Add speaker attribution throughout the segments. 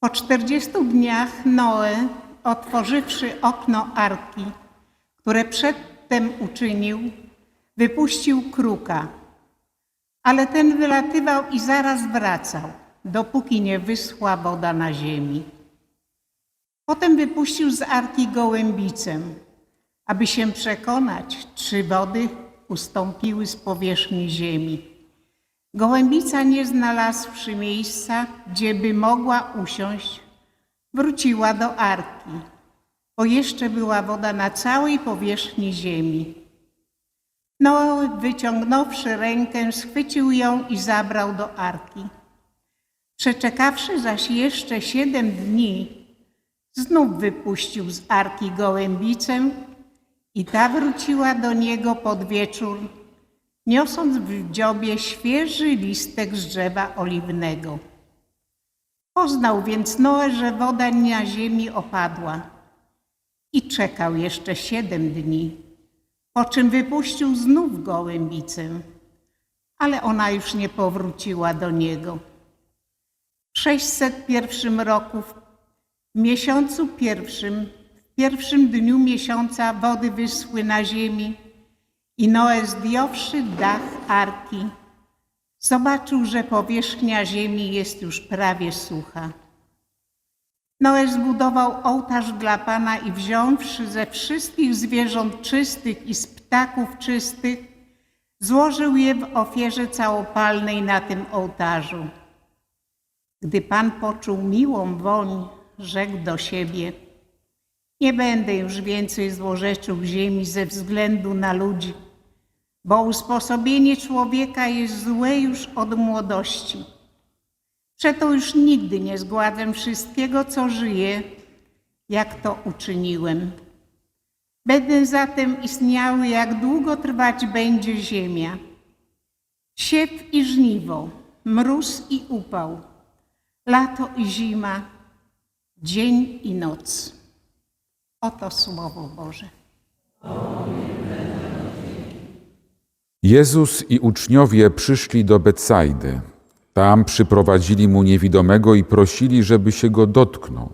Speaker 1: Po czterdziestu dniach Noe, otworzywszy okno arki, które przedtem uczynił, wypuścił kruka. Ale ten wylatywał i zaraz wracał, dopóki nie wyschła woda na ziemi. Potem wypuścił z arki gołębicę, aby się przekonać, czy wody ustąpiły z powierzchni ziemi. Gołębica, nie znalazłszy miejsca, gdzie by mogła usiąść, wróciła do arki, bo jeszcze była woda na całej powierzchni ziemi. No, wyciągnąwszy rękę, schwycił ją i zabrał do arki. Przeczekawszy zaś jeszcze siedem dni, znów wypuścił z arki gołębicę i ta wróciła do niego pod wieczór, niosąc w dziobie świeży listek z drzewa oliwnego. Poznał więc Noe, że woda na ziemi opadła i czekał jeszcze siedem dni, po czym wypuścił znów gołębicę, ale ona już nie powróciła do niego. W 601 roku, w miesiącu pierwszym, w pierwszym dniu miesiąca wody wyschły na ziemi i Noe zdjąwszy dach arki, zobaczył, że powierzchnia ziemi jest już prawie sucha. Noe zbudował ołtarz dla Pana i wziąwszy ze wszystkich zwierząt czystych i z ptaków czystych, złożył je w ofierze całopalnej na tym ołtarzu. Gdy Pan poczuł miłą woń, rzekł do siebie: Nie będę już więcej złorzeczył ziemi ze względu na ludzi, bo usposobienie człowieka jest złe już od młodości. Przeto już nigdy nie zgładzę wszystkiego, co żyje, jak to uczyniłem. Będę zatem istniały, jak długo trwać będzie ziemia. Siew i żniwo, mróz i upał, lato i zima, dzień i noc. Oto Słowo Boże.
Speaker 2: Jezus i uczniowie przyszli do Betsajdy. Tam przyprowadzili mu niewidomego i prosili, żeby się go dotknął.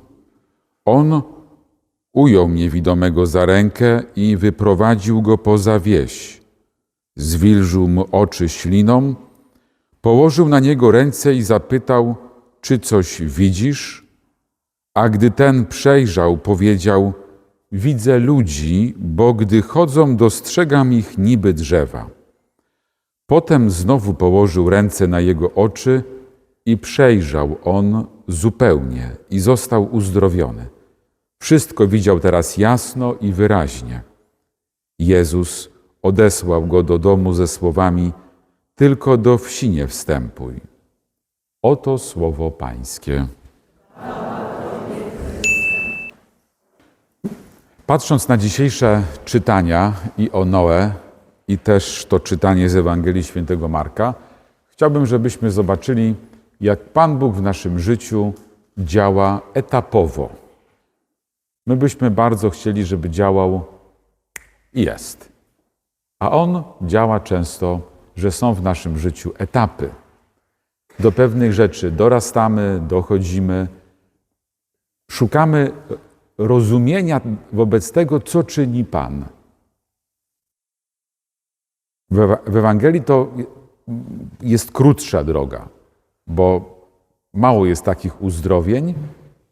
Speaker 2: On ujął niewidomego za rękę i wyprowadził go poza wieś. Zwilżył mu oczy śliną, położył na niego ręce i zapytał, czy coś widzisz? A gdy ten przejrzał, powiedział, widzę ludzi, bo gdy chodzą, dostrzegam ich niby drzewa. Potem znowu położył ręce na jego oczy i przejrzał on zupełnie i został uzdrowiony. Wszystko widział teraz jasno i wyraźnie. Jezus odesłał go do domu ze słowami: Tylko do wsi nie wstępuj. Oto słowo Pańskie. Patrząc na dzisiejsze czytania i o Noe, i też to czytanie z Ewangelii Świętego Marka, chciałbym, żebyśmy zobaczyli, jak Pan Bóg w naszym życiu działa etapowo. My byśmy bardzo chcieli, żeby działał i jest. A On działa często, że są w naszym życiu etapy. Do pewnych rzeczy dorastamy, dochodzimy, szukamy rozumienia wobec tego, co czyni Pan. W Ewa- w Ewangelii to jest krótsza droga, bo mało jest takich uzdrowień,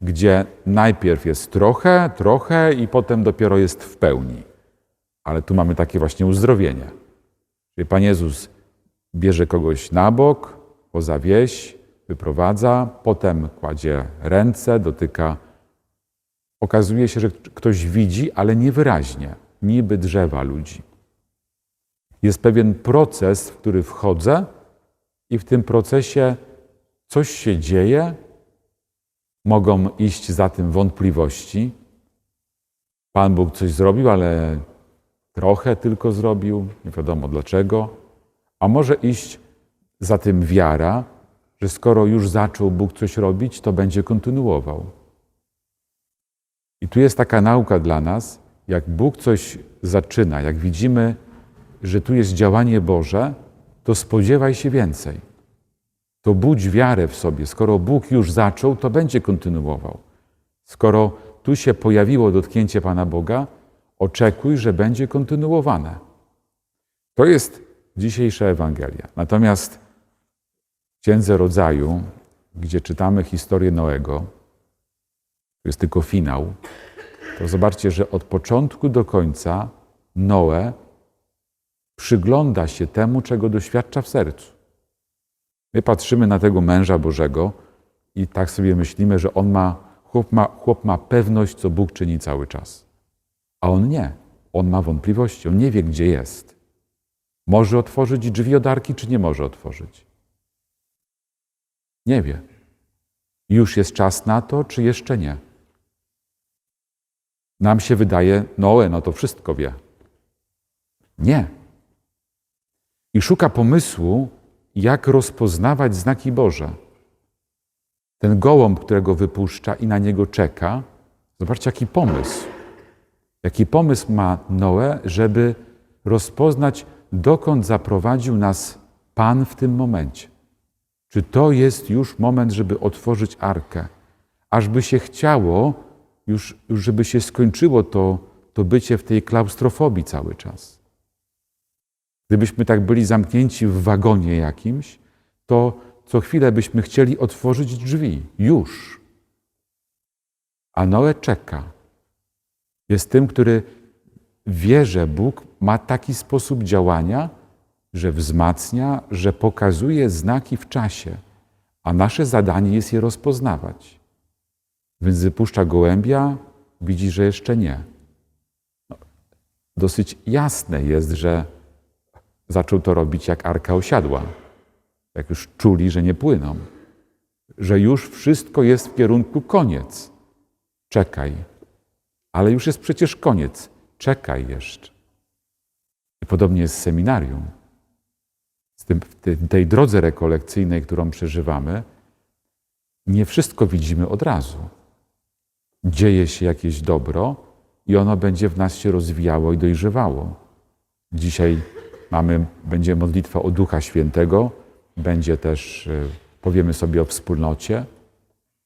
Speaker 2: gdzie najpierw jest trochę, trochę i potem dopiero jest w pełni. Ale tu mamy takie właśnie uzdrowienie. Czyli Pan Jezus bierze kogoś na bok, poza wieś, wyprowadza, potem kładzie ręce, dotyka. Okazuje się, że ktoś widzi, ale niewyraźnie, niby drzewa ludzi jest pewien proces, w który wchodzę, i w tym procesie coś się dzieje, mogą iść za tym wątpliwości. Pan Bóg coś zrobił, ale trochę tylko zrobił, nie wiadomo dlaczego. A może iść za tym wiara, że skoro już zaczął Bóg coś robić, to będzie kontynuował. I tu jest taka nauka dla nas, jak Bóg coś zaczyna, jak widzimy, że tu jest działanie Boże, to spodziewaj się więcej. to budź wiarę w sobie. Skoro Bóg już zaczął, to będzie kontynuował. Skoro tu się pojawiło dotknięcie Pana Boga, oczekuj, że będzie kontynuowane. To jest dzisiejsza Ewangelia. Natomiast w Księdze Rodzaju, gdzie czytamy historię Noego, to jest tylko finał, to zobaczcie, że od początku do końca Noe przygląda się temu, czego doświadcza w sercu. My patrzymy na tego męża Bożego i tak sobie myślimy, że on ma, chłop ma, chłop ma pewność, co Bóg czyni cały czas. A on nie. On ma wątpliwości, on nie wie, gdzie jest. Może otworzyć drzwi od arki, czy nie może otworzyć? Nie wie. Już jest czas na to, czy jeszcze nie? Nam się wydaje, Noe, no to wszystko wie. Nie. I szuka pomysłu, jak rozpoznawać znaki Boże. Ten gołąb, którego wypuszcza i na niego czeka, zobaczcie, jaki pomysł. Jaki pomysł ma Noe, żeby rozpoznać, dokąd zaprowadził nas Pan w tym momencie. Czy to jest już moment, żeby otworzyć arkę? Ażby się chciało, już, już żeby się skończyło to, to bycie w tej klaustrofobii cały czas. Gdybyśmy tak byli zamknięci w wagonie jakimś, to co chwilę byśmy chcieli otworzyć drzwi. Już. A Noe czeka. Jest tym, który wie, że Bóg ma taki sposób działania, że wzmacnia, że pokazuje znaki w czasie, a nasze zadanie jest je rozpoznawać. Więc wypuszcza gołębia, widzi, że jeszcze nie. No, dosyć jasne jest, że zaczął to robić, jak arka osiadła, jak już czuli, że nie płyną, że już wszystko jest w kierunku koniec. Czekaj, ale już jest przecież koniec. Czekaj jeszcze. I podobnie jest z seminarium. Z tym, w tej- drodze rekolekcyjnej, którą przeżywamy, nie wszystko widzimy od razu. Dzieje się jakieś dobro i ono będzie w nas się rozwijało i dojrzewało. Dzisiaj mamy, będzie modlitwa o Ducha Świętego, będzie też, e, powiemy sobie o wspólnocie,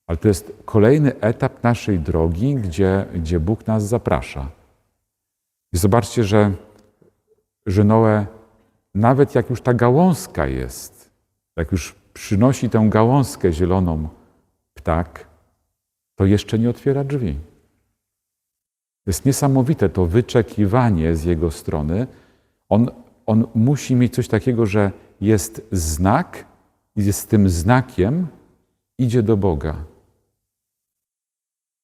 Speaker 2: ale to jest kolejny etap naszej drogi, gdzie, gdzie Bóg nas zaprasza. I zobaczcie, że, że Noe, nawet jak już ta gałązka jest, jak już przynosi tę gałązkę zieloną ptak, to jeszcze nie otwiera drzwi. Jest niesamowite to wyczekiwanie z jego strony. On, on musi mieć coś takiego, że jest znak i z tym znakiem idzie do Boga.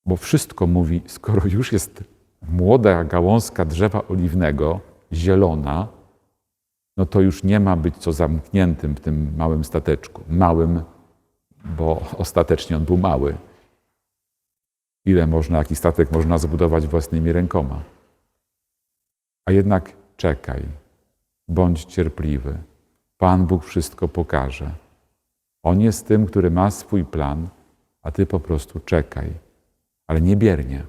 Speaker 2: Bo wszystko mówi, skoro już jest młoda gałązka drzewa oliwnego, zielona, no to już nie ma być co zamkniętym w tym małym stateczku. Małym, bo ostatecznie on był mały. Ile można, jaki statek można zbudować własnymi rękoma? A jednak czekaj, bądź cierpliwy. Pan Bóg wszystko pokaże. On jest tym, który ma swój plan, a ty po prostu czekaj, ale nie biernie.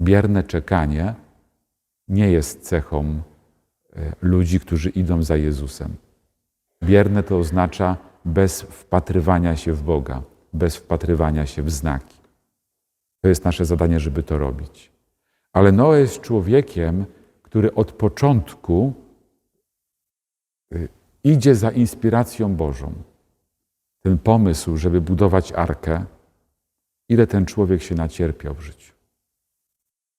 Speaker 2: Bierne czekanie nie jest cechą e, ludzi, którzy idą za Jezusem. Bierne to oznacza bez wpatrywania się w Boga, bez wpatrywania się w znaki. To jest nasze zadanie, żeby to robić. Ale Noe jest człowiekiem, który od początku idzie za inspiracją Bożą. Ten pomysł, żeby budować arkę, ile ten człowiek się nacierpiał w życiu.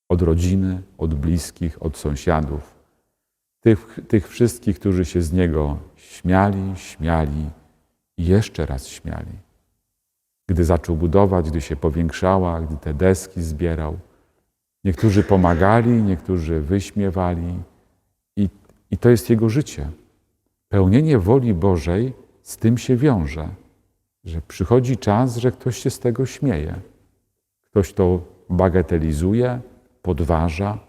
Speaker 2: Od rodziny, od bliskich, od sąsiadów, tych, tych wszystkich, którzy się z niego śmiali, śmiali i jeszcze raz śmiali. Gdy zaczął budować, gdy się powiększała, gdy te deski zbierał, niektórzy pomagali, niektórzy wyśmiewali, i, i to jest jego życie. Pełnienie woli Bożej z tym się wiąże, że przychodzi czas, że ktoś się z tego śmieje. Ktoś to bagatelizuje, podważa,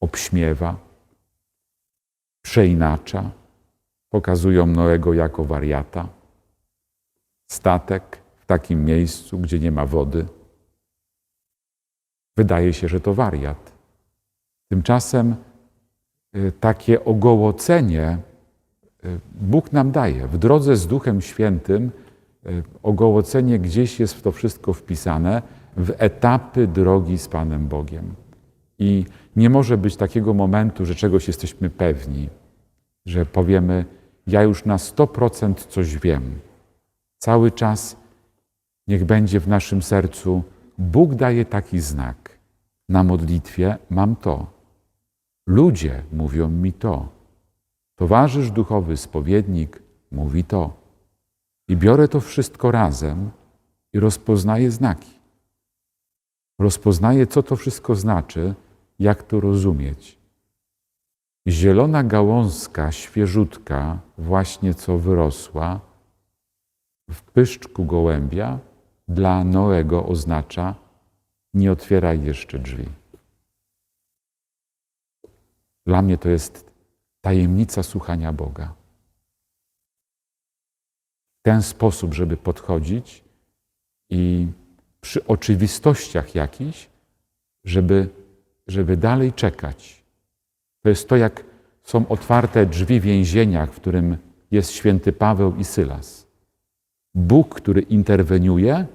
Speaker 2: obśmiewa, przeinacza, pokazują Noego jako wariata. Statek w takim miejscu, gdzie nie ma wody. Wydaje się, że to wariat. Tymczasem y, takie ogołocenie Bóg nam daje. W drodze z Duchem Świętym y, ogołocenie gdzieś jest w to wszystko wpisane w etapy drogi z Panem Bogiem. I nie może być takiego momentu, że czegoś jesteśmy pewni, że powiemy, ja już na 100% coś wiem. Cały czas niech będzie w naszym sercu, Bóg daje taki znak. Na modlitwie mam to. Ludzie mówią mi to. Towarzysz duchowy, spowiednik mówi to. I biorę to wszystko razem i rozpoznaję znaki. Rozpoznaję, co to wszystko znaczy, jak to rozumieć. Zielona gałązka, świeżutka, właśnie co wyrosła w pyszczku gołębia, dla Noego oznacza nie otwieraj jeszcze drzwi. Dla mnie to jest tajemnica słuchania Boga. Ten sposób, żeby podchodzić i przy oczywistościach jakichś, żeby, żeby dalej czekać. To jest to, jak są otwarte drzwi w więzieniach, w którym jest święty Paweł i Sylas. Bóg, który interweniuje,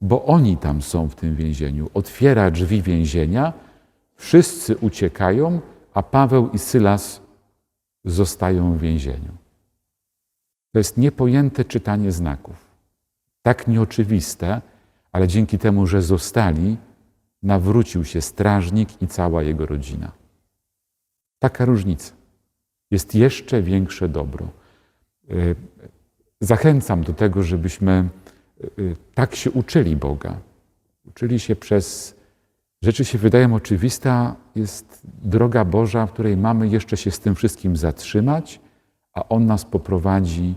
Speaker 2: bo oni tam są w tym więzieniu, otwiera drzwi więzienia, wszyscy uciekają, a Paweł i Sylas zostają w więzieniu. To jest niepojęte czytanie znaków. Tak nieoczywiste, ale dzięki temu, że zostali, nawrócił się strażnik i cała jego rodzina. Taka różnica. Jest jeszcze większe dobro. Y, Zachęcam do tego, żebyśmy y, tak się uczyli Boga. Uczyli się przez rzeczy się wydają oczywiste, a jest droga Boża, w której mamy jeszcze się z tym wszystkim zatrzymać, a On nas poprowadzi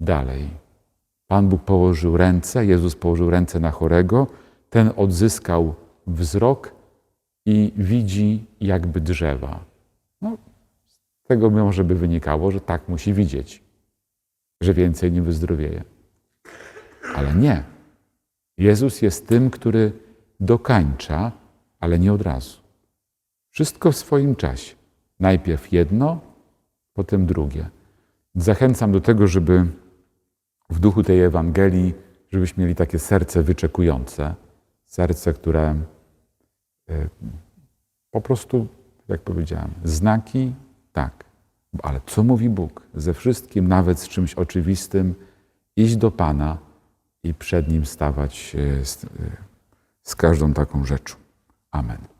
Speaker 2: dalej. Pan Bóg położył ręce, Jezus położył ręce na chorego, ten odzyskał wzrok i widzi jakby drzewa. No, z tego może by wynikało, że tak musi widzieć, że więcej nie wyzdrowieje. Ale nie. Jezus jest tym, który dokańcza, ale nie od razu. Wszystko w swoim czasie. Najpierw jedno, potem drugie. Zachęcam do tego, żeby w duchu tej Ewangelii, żebyśmy mieli takie serce wyczekujące, serce, które y, po prostu, jak powiedziałem, znaki, tak, ale co mówi Bóg? Ze wszystkim, nawet z czymś oczywistym, iść do Pana i przed Nim stawać z, y, z każdą taką rzeczą. Amen.